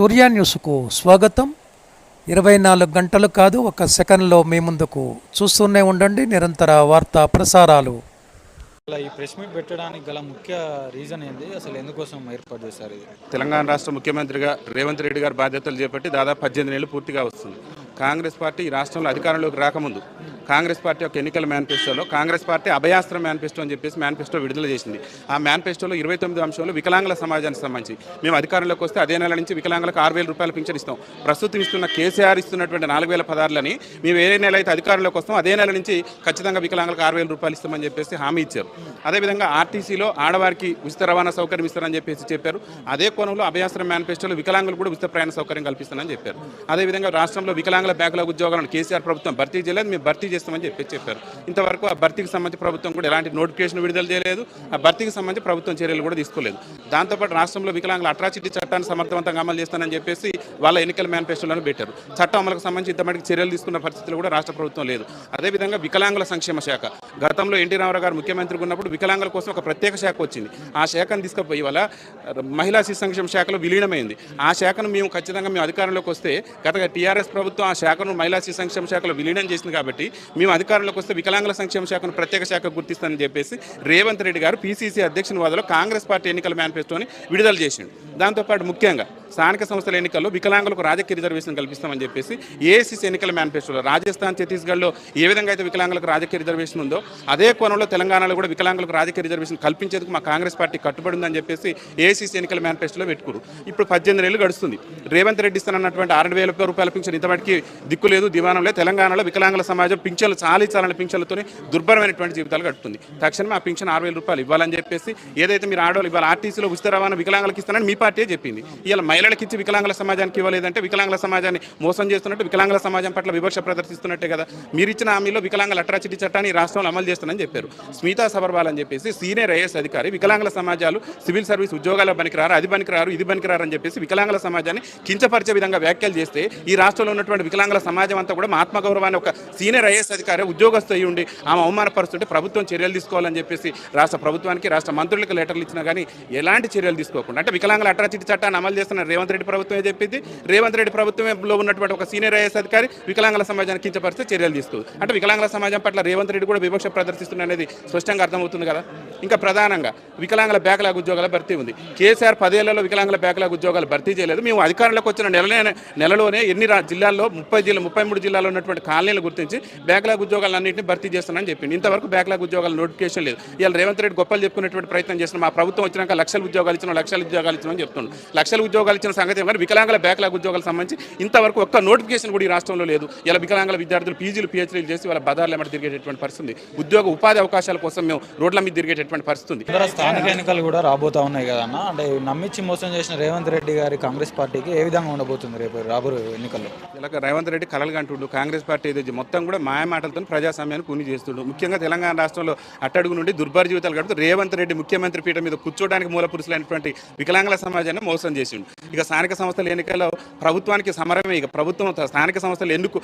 సూర్య న్యూస్కు స్వాగతం. ఇరవై నాలుగు గంటలు కాదు ఒక సెకండ్లో మీ ముందుకు చూస్తూనే ఉండండి. నిరంతర వార్తా ప్రసారాలు. అలా ఈ ప్రెస్ మీట్ పెట్టడానికి గల ముఖ్య రీజన్ ఏంది? అసలు ఎందుకోసం ఏర్పాటు చేశారు ఇది? తెలంగాణ రాష్ట్ర ముఖ్యమంత్రిగా రేవంత్ రెడ్డి గారు బాధ్యతలు చేపట్టి దాదాపు పద్దెనిమిది నెలలు పూర్తిగా వస్తుంది. కాంగ్రెస్ పార్టీ ఈ రాష్ట్రంలో అధికారంలోకి రాకముందు కాంగ్రెస్ పార్టీ యొక్క ఎన్నికల మేనిఫెస్టోలో కాంగ్రెస్ పార్టీ అభయాస్త్ర మేనిఫెస్టో అని చెప్పేసి మేనిఫెస్టో విడుదల చేసింది. ఆ మేనిఫెస్టోలో ఇరవై తొమ్మిది అంశాలు వికలాంగుల సమాజానికి సంబంధించి. మేము అధికారంలోకి వస్తే అదే నెల నుంచి వికలాంగులకు ఆరు వేల రూపాయలు పింఛన్ ఇస్తాం. ప్రస్తుతం ఇస్తున్న కేసీఆర్ ఇస్తున్నటువంటి నాలుగు వేల పదార్లని మేము ఏ నెల అయితే అధికారంలోకి వస్తాం అదే నెల నుంచి ఖచ్చితంగా వికలాంగులకు ఆరు వేల రూపాయలు ఇస్తామని చెప్పేసి హామీ ఇచ్చారు. అదేవిధంగా ఆర్టీసీలో ఆడవారికి ఉచిత రవాణా సౌకర్యం ఇస్తారని చెప్పేసి చెప్పారు. అదే కోణంలో అభయాస్త్ర మేనిఫెస్టోలో వికలాంగులు కూడా ఉచిత ప్రయాణ సౌకర్యం కల్పిస్తానని చెప్పారు. అదేవిధంగా రాష్ట్రంలో వికలాంగుల బ్యాక్లాగ్ ఉద్యోగాలను కేసీఆర్ ప్రభుత్వం భర్తీ చేయలేదు. మేము భర్తీ చేస్తామని చెప్పి చెప్పారు. ఇంతవరకు ఆ భర్తీకి సంబంధించి ప్రభుత్వం కూడా ఎలాంటి నోటిఫికేషన్ విడుదల చేయలేదు. ఆ భర్తీకి సంబంధించి ప్రభుత్వం చర్యలు కూడా తీసుకోలేదు. దాంతోపాటు రాష్ట్రంలో వికలాంగుల అట్రాసిటీ చట్టాన్ని సమర్థవంతంగా అమలు చేస్తానని చెప్పేసి వాళ్ళ ఎన్నికల మేనిఫెస్టోలను పెట్టారు. చట్టం అమలుకు సంబంధించి ఇంతమటికి చర్యలు తీసుకున్న పరిస్థితులు కూడా రాష్ట్ర ప్రభుత్వం లేదు. అదేవిధంగా వికలాంగుల సంక్షేమ శాఖ. గతంలో ఎన్టీ రామారావు గారు ముఖ్యమంత్రిగా ఉన్నప్పుడు వికలాంగుల కోసం ఒక ప్రత్యేక శాఖ వచ్చింది. ఆ శాఖను తీసుకుపోయి వల్ల మహిళా శిశు సంక్షేమ శాఖలో విలీనమైంది. ఆ శాఖను మేము ఖచ్చితంగా మేము అధికారంలోకి వస్తే గత టీఆర్ఎస్ ప్రభుత్వం ఆ శాఖను మహిళా శిశు సంక్షేమ శాఖలో విలీనం చేసింది కాబట్టి మేము అధికారంలోకి వస్తే వికలాంగుల సంక్షేమ శాఖను ప్రత్యేక శాఖ గుర్తిస్తానని చెప్పేసి రేవంత్ రెడ్డి గారు పీసీసీ అధ్యక్షుని వాదలో కాంగ్రెస్ పార్టీ ఎన్నికల మేనిఫెస్టోని విడుదల చేసిండు. దాంతోపాటు ముఖ్యంగా స్థానిక సంస్థల ఎన్నికల్లో వికలాంగులకు రాజకీయ రిజర్వేషన్ కల్పిస్తామని చెప్పేసి ఏఐసిసి ఎన్నికల మేనిఫెస్టోలో రాజస్థాన్ ఛత్తీస్గఢ్లో ఏ విధంగా అయితే వికలాంగులకు రాజకీయ రిజర్వేషన్ ఉందో అదే కోణంలో తెలంగాణలో కూడా వికలాంగులకు రాజకీయ రిజర్వేషన్ కల్పించేందుకు మా కాంగ్రెస్ పార్టీ కట్టుబడి ఉందని చెప్పేసి ఏఐసిసి ఎన్నికల మేనిఫెస్టోలో పెట్టుకురు ఇప్పుడు పద్దెనిమిది నెలలు గడుస్తుంది. రేవంత్ రెడ్డి ఇస్తానన్నటువంటి ఆరు వేల రూపాయల పింఛన్ ఇంతవరకు దిక్కు లేదు దివాణం లేదు. తెలంగాణలో వికలాంగుల సమాజం పింఛన్లు చాలా ఇచ్చాలన్న పింఛన్లతోనే దుర్భరమైనటువంటి జీవితాలు గడుపుతుంది. తక్షణమే ఆ పింఛన్ ఆరు వేల రూపాయలు ఇవ్వాలని చెప్పేసి ఏదైతే మీరు ఆడవాళ్ళు ఇవాళ ఆర్టీసీలో ఉచిత రవాణా వికలాంగులకు ఇస్తానని మీ పార్టీ చెప్పింది ఇలా మహిళలకు ఇచ్చి వికలాంగుల సమాజానికి ఇవ్వలేదంటే వికలాంగుల సమాజాన్ని మోసం చేస్తున్నట్టు వికలాంగుల సమాజం పట్ల వివక్ష ప్రదర్శిస్తున్నట్టే కదా. మీరు ఇచ్చిన హామీలో వికలాంగుల అట్రాసిటీ చట్టాన్ని రాష్ట్రంలో అమలు చేస్తానని చెప్పారు. స్మితా సబర్వాల్ అని చెప్పేసి సీనియర్ ఐఏఎస్ అధికారి వికలాంగుల సమాజాలు సివిల్ సర్వీస్ ఉద్యోగాల పనికిరారు అది పనికిరారు ఇది పనికిరారు అని చెప్పేసి వికలాంగుల సమాజాన్ని కించపరిచే విధంగా వ్యాఖ్యలు చేస్తే ఈ రాష్ట్రంలో ఉన్నటువంటి వికలాంగుల సమాజం అంతా కూడా మా ఆత్మగౌరవాన్ని ఒక సీనియర్ ఐఏఎస్ అధికారి ఉద్యోగస్తు అయి ఉండి ఆమె అవమానపరుస్తుంటే ప్రభుత్వం చర్యలు తీసుకోవాలని చెప్పేసి రాష్ట్ర ప్రభుత్వానికి రాష్ట్ర మంత్రులకు లెటర్లు ఇచ్చినా కానీ ఎలాంటి చర్యలు తీసుకోకుండా అంటే వికలాంగుల అట్రాసిటీ చట్టాన్ని అమలు చేస్తున్న రేవంత్ రెడ్డి ప్రభుత్వమే చెప్పింది. రేవంత్ రెడ్డి ప్రభుత్వంలో ఉన్నటువంటి ఒక సీనియర్ ఐఎస్ అధికారి వికలాంగుల సమాజాన్ని కించపరిస్తే చర్యలు తీసుకుంది అంటే వికలాంగుల సమాజం పట్ల రేవంత్ రెడ్డి కూడా వివక్ష ప్రదర్శిస్తున్న అనేది స్పష్టంగా అర్థమవుతుంది కదా. ఇంకా ప్రధానంగా వికలాంగుల బ్యాక్లాగ్ ఉద్యోగాల భర్తీ ఉంది. కేసీఆర్ పదేళ్ళలో వికలాంగుల బ్యాక్లాగ్ ఉద్యోగాలు భర్తీ చేయలేదు. మేము అధికారంలోకి వచ్చిన నెలనే నెలలోనే ఎన్ని జిల్లాల్లో ముప్పై జిల్లా ముప్పై మూడు జిల్లాల్లో ఉన్నటువంటి కాలనీలు గుర్తించి బ్యాక్లాగ్ ఉద్యోగాలన్నింటినీ భర్తీ చేస్తానని చెప్పింది. ఇంతవరకు బ్యాక్లాగ్ ఉద్యోగాల నోటిఫికేషన్ లేదు. ఇవాళ రేవంత్ రెడ్డి గొప్పలు చెప్పుకునేటువంటి ప్రయత్నం చేస్తున్నాం మా ప్రభుత్వం వచ్చినాక లక్షల ఉద్యోగాలు ఇచ్చిన లక్షల ఉద్యోగాలు ఇచ్చినామని చెప్తున్నాం లక్షల ఉద్యోగాలు ఇచ్చిన సంగతి కానీ వికలాంగుల బ్యాక్లాగ్ ఉద్యోగాలకు సంబంధించి ఇంతవరకు ఒక్క నోటిఫికేషన్ కూడా ఈ రాష్ట్రంలో లేదు. ఇలా వికలాంగుల విద్యార్థులు పీజీలు పిహెచ్డీలు చేసి వాళ్ళ బదార్లు ఎమ్మటి తిరిగేటటువంటి పరిస్థితి ఉంది. ఉద్యోగ ఉపాధి అవకాశాల కోసం మేము రోడ్ల మీద తిరిగేటటువంటి పరిస్థితి స్థానిక ఎన్నికలు కూడా రాబోతా ఉన్నాయి కదన్న అంటే నమ్మించి మోసం చేసిన రేవంత్ రెడ్డి గారి కాంగ్రెస్ పార్టీకి ఏ విధంగా ఉండబోతుంది రేపు రాబోయే ఎన్నికల్లో? ఇలాగ రేవంత్ రెడ్డి కలలు కంటుండు. కాంగ్రెస్ పార్టీ ఏదైతే మొత్తం కూడా మాయ మాటలతో ప్రజాస్వామ్యాన్ని కూని చేస్తుండు. ముఖ్యంగా తెలంగాణ రాష్ట్రంలో అట్టడుగు నుండి దుర్భర జీవితాలు గడుపుతూ రేవంత్ రెడ్డి ముఖ్యమంత్రి పీఠ మీద కూర్చోడానికి మూల పురుషులైనటువంటి వికలాంగుల సమాజాన్ని మోసం చేసిండు. ఇక స్థానిక సంస్థల ఎన్నికల్లో ప్రభుత్వానికి సమరమే ఇక ప్రభుత్వం స్థానిక సంస్థలు ఎందుకు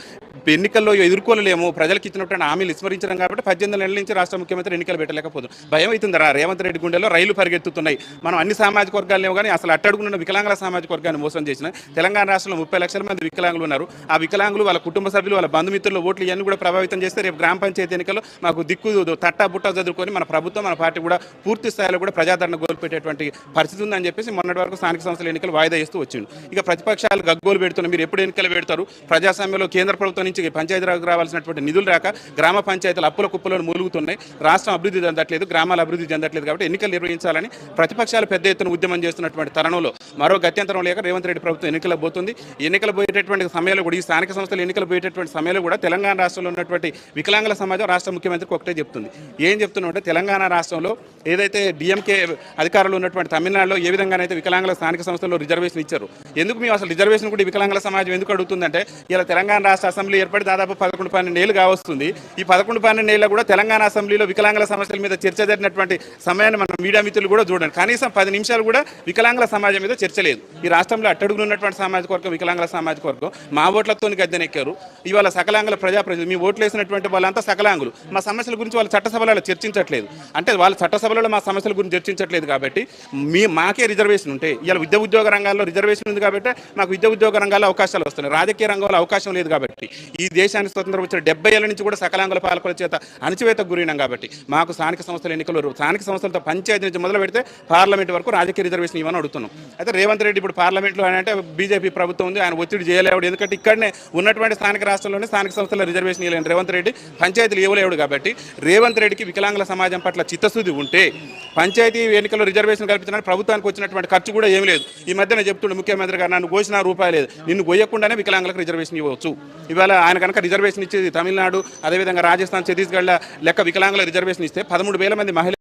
ఎన్నికల్లో ఎదుర్కోలేము. ప్రజలకు ఇచ్చినటువంటి హామీలు విస్మరించడం కాబట్టి పద్దెనిమిది నెలల నుంచి రాష్ట్ర ముఖ్యమంత్రి ఎన్నికలు పెట్టలేకపోతుంది భయం అవుతుంది రా రేవంత్ రెడ్డి గుండెలో రైలు పరిగెత్తుతున్నాయి. మనం అన్ని సామాజిక వర్గాలు కానీ అసలు అట్టడుగున్న వికలాంగుల సామాజిక వర్గాన్ని మోసం చేసిన తెలంగాణ రాష్ట్రంలో ముప్పై లక్షల మంది వికలాంగులు ఉన్నారు. ఆ వికలాంగులు వాళ్ళ కుటుంబ సభ్యులు వాళ్ళ బంధుమిత్రుల ఓట్లు ఇవన్నీ కూడా ప్రభావితం చేస్తే రేపు గ్రామ పంచాయతీ ఎన్నికల్లో మాకు దిక్కు తట్టా బుట్ట చదువుకొని మన ప్రభుత్వం మన పార్టీ కూడా పూర్తి స్థాయిలో కూడా ప్రజాదరణ కోల్పెట్టేటువంటి పరిస్థితి ఉందని చెప్పేసి మొన్నటి వరకు స్థానిక సంస్థల ఎన్నికలు వాయిదా చేస్తూ వచ్చిండు ఇక ప్రతిపక్షాలు గగ్గోలు పెడుతున్నారు మీరు ఎప్పుడు ఎన్నికలు పెడతారు? ప్రజాస్వామ్యంలో కేంద్ర ప్రభుత్వం నుంచి పంచాయతీరాజ్కి రావాల్సినటువంటి నిధులు రాక గ్రామ పంచాయతీలు అప్పుల కుప్పలను మూలుగుతున్నాయి. రాష్ట్రం అభివృద్ధి చెందట్లేదు గ్రామాల అభివృద్ధి చెందట్లేదు కాబట్టి ఎన్నికలు నిర్వహించాలని ప్రతిపక్షాలు పెద్ద ఎత్తున ఉద్యమం చేస్తున్నటువంటి తరుణంలో మరో గత్యంతరం లేక రేవంత్ రెడ్డి ప్రభుత్వం ఎన్నికలు పోతుంది. ఎన్నికలు పోయేటటువంటి సమయంలో కూడా ఈ స్థానిక సంస్థలు ఎన్నికలు పోయేటటువంటి సమయంలో కూడా తెలంగాణ రాష్ట్రంలో ఉన్నటువంటి వికలాంగుల సమాజం రాష్ట్ర ముఖ్యమంత్రికి ఒకటే చెప్తుంది. ఏం చెప్తున్నామంటే తెలంగాణ రాష్ట్రంలో ఏదైతే డిఎంకే అధికారులు ఉన్నటువంటి తమిళనాడులో ఏ విధంగానైతే వికలాంగుల స్థానిక సంస్థల్లో రిజర్వేషన్ ఇచ్చారు? ఎందుకు మేము అసలు రిజర్వేషన్ కూడా వికలాంగుల సమాజం ఎందుకు అడుగుతుందంటే ఇలా తెలంగాణ రాష్ట్ర అసెంబ్లీ ఏర్పడి దాదాపు పదకొండు పన్నెండు ఏళ్ళు కావస్తుంది. ఈ పదకొండు పన్నెండు ఏళ్ళ కూడా తెలంగాణ అసెంబ్లీలో వికలాంగుల సమస్యల మీద చర్చ జరిగినటువంటి సమయాన్ని మనం మీడియా మిత్రులు కూడా చూడండి. కనీసం పది నిమిషాలు కూడా వికలాంగుల సమాజం మీద చర్చ లేదు. ఈ రాష్ట్రంలో అట్టడుగులు ఉన్నటువంటి సామాజిక వర్గం వికలాంగుల సామాజిక వర్గం. మా ఓట్లతో గద్దెనెక్కారు. ఇవాళ సకలాంగుల ప్రజాప్రతినిధులు మీ ఓట్లు వేసినటువంటి వాళ్ళంతా సకలాంగులు. మా సమస్యల గురించి వాళ్ళు చట్టసభలలో చర్చించట్లేదు. అంటే వాళ్ళ చట్టసభలలో మా సమస్యల గురించి చర్చించట్లేదు కాబట్టి మీ మాకే రిజర్వేషన్ ఉంటే ఇవాళ విద్య ఉద్యోగ రంగాల్లో రిజర్వేషన్ ఉంది కాబట్టి మాకు విద్య ఉద్యోగ రంగాల్లో అవకాశాలు వస్తున్నాయి. రాజకీయ రంగంలో అవకాశం లేదు కాబట్టి. ఈ దేశానికి స్వతంత్రం వచ్చిన డెబ్బై ఏళ్ళ నుంచి కూడా సకలాంగుల పాలకుల చేత అణచివేతకు గురైనాం కాబట్టి మాకు స్థానిక సంస్థల ఎన్నికలు స్థానిక సంస్థలతో పంచాయతీ నుంచి మొదలు పెడితే పార్లమెంట్ వరకు రాజకీయ రిజర్వేషన్ ఇవ్వని అడుగుతున్నాం. అయితే రేవంత్ రెడ్డి ఇప్పుడు పార్లమెంట్లో ఆయన అంటే బీజేపీ ప్రభుత్వం ఉంది ఆయన ఒత్తిడి చేయలేవుడు ఎందుకంటే ఇక్కడనే ఉన్నటువంటి స్థానిక రాష్ట్రంలోనే స్థానిక సంస్థల రిజర్వేషన్ ఇవ్వలేని రేవంత్ రెడ్డి పంచాయతీలు ఇవ్వలేవుడు కాబట్టి రేవంత్ రెడ్డికి వికలాంగుల సమాజం పట్ల చిత్తశుద్ధి ఉంటే పంచాయతీ ఎన్నికల్లో రిజర్వేషన్ కల్పించడానికి ప్రభుత్వానికి వచ్చినటువంటి ఖర్చు కూడా ఏమి లేదు. ఈ మధ్యన చెప్తుండే ముఖ్యమంత్రి గారు నన్ను కోసిన రూపాయి లేదు. నిన్ను గొయ్యకుండానే వికలాంగులకు రిజర్వేషన్ ఇవ్వచ్చు. ఇవాళ ఆయన కనుక రిజర్వేషన్ ఇచ్చేది తమిళనాడు అదేవిధంగా రాజస్థాన్ ఛత్తీస్గఢ్ల లెక్క వికలాంగుల రిజర్వేషన్ ఇస్తే పదమూడు వేల మంది మహిళ